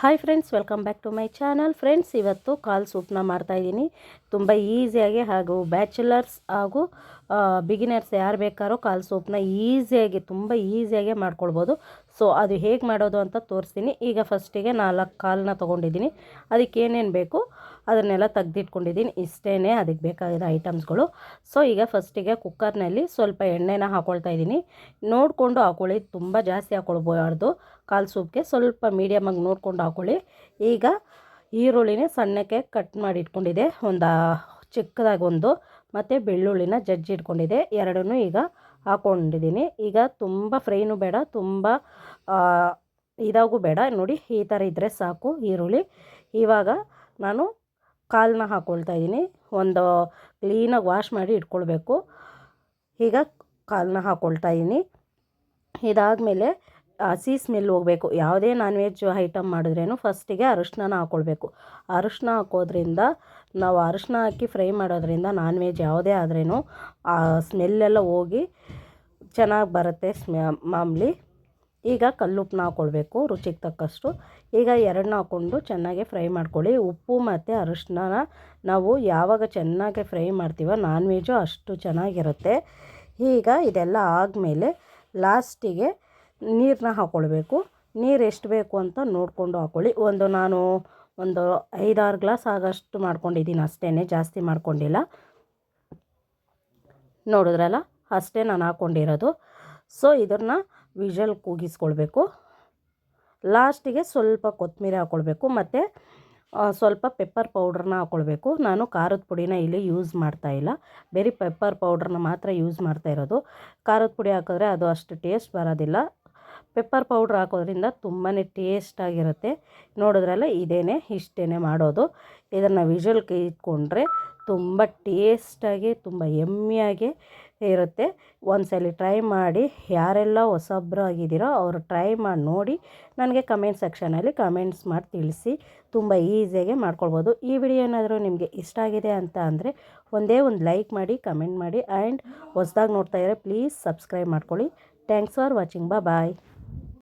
Hi friends welcome back to my channel friends ಇವತ್ತು ಕಾಲ್ ಸೂಪ್ನ ಮಾಡ್ತಾಯಿದ್ದೀನಿ ತುಂಬ ಈಸಿಯಾಗಿ ಹಾಗೂ ಬ್ಯಾಚುಲರ್ಸ್ ಹಾಗೂ ಬಿಗಿನರ್ಸ್ ಯಾರು ಬೇಕಾದ್ರೂ ಕಾಲು ಸೂಪ್ನ ಈಸಿಯಾಗಿ, ತುಂಬ ಈಸಿಯಾಗಿ ಮಾಡ್ಕೊಳ್ಬೋದು. ಸೊ ಅದು ಹೇಗೆ ಮಾಡೋದು ಅಂತ ತೋರಿಸ್ತೀನಿ. ಈಗ ಫಸ್ಟಿಗೆ ನಾಲ್ಕು ಕಾಲನ್ನ ತೊಗೊಂಡಿದ್ದೀನಿ. ಅದಕ್ಕೆ ಏನೇನು ಬೇಕು ಅದನ್ನೆಲ್ಲ ತೆಗ್ದಿಟ್ಕೊಂಡಿದ್ದೀನಿ. ಇಷ್ಟೇ ಅದಕ್ಕೆ ಬೇಕಾಗಿರೋ ಐಟಮ್ಸ್ಗಳು. ಸೊ ಈಗ ಫಸ್ಟಿಗೆ ಕುಕ್ಕರ್ನಲ್ಲಿ ಸ್ವಲ್ಪ ಎಣ್ಣೆನ ಹಾಕ್ಕೊಳ್ತಾ ಇದ್ದೀನಿ. ನೋಡಿಕೊಂಡು ಹಾಕೊಳ್ಳಿ. ತುಂಬ ಜಾಸ್ತಿ ಹಾಕೊಳ್ಬಾರ್ದು. ಕಾಲು ಸೂಪ್ಗೆ ಸ್ವಲ್ಪ ಮೀಡಿಯಮಾಗಿ ನೋಡಿಕೊಂಡು ಹಾಕೊಳ್ಳಿ. ಈಗ ಈರುಳ್ಳಿನೇ ಸಣ್ಣಕ್ಕೆ ಕಟ್ ಮಾಡಿ ಇಟ್ಕೊಂಡಿದೆ ಒಂದು, ಚಿಕ್ಕದಾಗಿ ಒಂದು ಮತ್ತು ಬೆಳ್ಳುಳ್ಳಿನ ಜಜ್ಜಿ ಇಟ್ಕೊಂಡಿದೆ. ಎರಡನ್ನೂ ಈಗ ಹಾಕ್ಕೊಂಡಿದ್ದೀನಿ ಈಗ ತುಂಬ ಫ್ರೈನು ಬೇಡ, ತುಂಬ ಇದಾಗೂ ಬೇಡ. ನೋಡಿ, ಈ ಥರ ಇದ್ದರೆ ಸಾಕು ಈರುಳ್ಳಿ. ಇವಾಗ ನಾನು ಕಾಲನ್ನ ಹಾಕ್ಕೊಳ್ತಾ ಇದ್ದೀನಿ. ಒಂದು ಕ್ಲೀನಾಗಿ ವಾಶ್ ಮಾಡಿ ಇಟ್ಕೊಳ್ಬೇಕು. ಈಗ ಕಾಲನ್ನ ಹಾಕ್ಕೊಳ್ತಾ ಇದ್ದೀನಿ. ಇದಾದಮೇಲೆ ಹಸಿ ಸ್ಮೆಲ್ ಹೋಗಬೇಕು. ಯಾವುದೇ ನಾನ್ ವೆಜ್ ಐಟಮ್ ಮಾಡಿದ್ರೇನು ಫಸ್ಟಿಗೆ ಅರಿಶಿನ ಹಾಕ್ಕೊಳ್ಬೇಕು ಅರಿಶಿನ ಹಾಕೋದ್ರಿಂದ ನಾವು ಅರಿಶಿನ ಹಾಕಿ ಫ್ರೈ ಮಾಡೋದ್ರಿಂದ ನಾನ್ ವೆಜ್ ಯಾವುದೇ ಆದ್ರೂ ಆ ಸ್ಮೆಲ್ಲೆಲ್ಲ ಹೋಗಿ ಚೆನ್ನಾಗಿ ಬರುತ್ತೆ ಸ್ಮೆ, ಮಾಮೂಲಿ. ಈಗ ಕಲ್ಲುಪ್ಪನ್ನ ಹಾಕ್ಕೊಳ್ಬೇಕು ರುಚಿಗೆ ತಕ್ಕಷ್ಟು. ಈಗ ಎರಡನ್ನ ಹಾಕ್ಕೊಂಡು ಚೆನ್ನಾಗಿ ಫ್ರೈ ಮಾಡ್ಕೊಳ್ಳಿ. ಉಪ್ಪು ಮತ್ತು ಅರಿಶಿನ ನಾವು ಯಾವಾಗ ಚೆನ್ನಾಗಿ ಫ್ರೈ ಮಾಡ್ತೀವೋ ನಾನ್ ವೆಜ್ಜು ಅಷ್ಟು ಚೆನ್ನಾಗಿರುತ್ತೆ. ಈಗ ಇದೆಲ್ಲ ಆದಮೇಲೆ ಲಾಸ್ಟಿಗೆ ನೀರನ್ನ ಹಾಕ್ಕೊಳ್ಬೇಕು ನೀರು ಎಷ್ಟು ಬೇಕು ಅಂತ ನೋಡಿಕೊಂಡು ಹಾಕ್ಕೊಳ್ಳಿ ಒಂದು ನಾನು ಒಂದು ಐದಾರು ಗ್ಲಾಸ್ ಆಗೋಷ್ಟು ಮಾಡ್ಕೊಂಡಿದ್ದೀನಿ ಅಷ್ಟೇ ಜಾಸ್ತಿ ಮಾಡ್ಕೊಂಡಿಲ್ಲ. ನೋಡಿದ್ರಲ್ಲ? ಅಷ್ಟೇ ನಾನು ಹಾಕ್ಕೊಂಡಿರೋದು ಸೊ ಇದನ್ನು ವಿಜಲ್ ಕೂಗಿಸ್ಕೊಳ್ಬೇಕು. ಲಾಸ್ಟಿಗೆ ಸ್ವಲ್ಪ ಕೊತ್ತಂಬರಿ ಹಾಕ್ಕೊಳ್ಬೇಕು ಮತ್ತು ಸ್ವಲ್ಪ ಪೆಪ್ಪರ್ ಪೌಡ್ರನ್ನ ಹಾಕ್ಕೊಳ್ಬೇಕು ನಾನು ಖಾರದ ಪುಡಿನ ಇಲ್ಲಿ ಯೂಸ್ ಮಾಡ್ತಾ ಇಲ್ಲ. ಬೇರೆ ಪೆಪ್ಪರ್ ಪೌಡ್ರನ್ನ ಮಾತ್ರ ಯೂಸ್ ಮಾಡ್ತಾ ಇರೋದು. ಖಾರದ ಪುಡಿ ಹಾಕಿದ್ರೆ ಅದು ಅಷ್ಟು ಟೇಸ್ಟ್ ಬರೋದಿಲ್ಲ. ಪೆಪ್ಪರ್ ಪೌಡ್ರ್ ಹಾಕೋದ್ರಿಂದ ತುಂಬಾ ಟೇಸ್ಟಾಗಿರುತ್ತೆ ನೋಡಿದ್ರಲ್ಲ, ಇದೇನೆ ಇಷ್ಟೇ ಮಾಡೋದು. ಇದನ್ನು ವಿಷಲ್ಗೆ ಇಟ್ಕೊಂಡ್ರೆ ತುಂಬ ಟೇಸ್ಟಾಗಿ, ತುಂಬ ಎಮ್ಮಿಯಾಗಿ ಇರುತ್ತೆ. ಒಂದ್ಸಲ ಟ್ರೈ ಮಾಡಿ, ಯಾರೆಲ್ಲ ಹೊಸಬ್ರು ಆಗಿದ್ದೀರೋ ಅವರು ಟ್ರೈ ಮಾಡಿ ನೋಡಿ, ನನಗೆ ಕಮೆಂಟ್ ಸೆಕ್ಷನಲ್ಲಿ ಕಮೆಂಟ್ಸ್ ಮಾಡಿ ತಿಳಿಸಿ, ತುಂಬ ಈಸಿಯಾಗಿ ಮಾಡ್ಕೊಳ್ಬೋದು. ಈ ವಿಡಿಯೋ ಏನಾದರೂ ನಿಮಗೆ ಇಷ್ಟ ಆಗಿದೆ ಅಂತ ಅಂದರೆ, ಒಂದೇ ಒಂದು ಲೈಕ್ ಮಾಡಿ, ಕಮೆಂಟ್ ಮಾಡಿ, ಆ್ಯಂಡ್ ಹೊಸ್ದಾಗಿ ನೋಡ್ತಾ ಇದ್ದರೆ ಪ್ಲೀಸ್ ಸಬ್ಸ್ಕ್ರೈಬ್ ಮಾಡ್ಕೊಳ್ಳಿ. Thanks for watching. ಬಾ ಬಾಯ್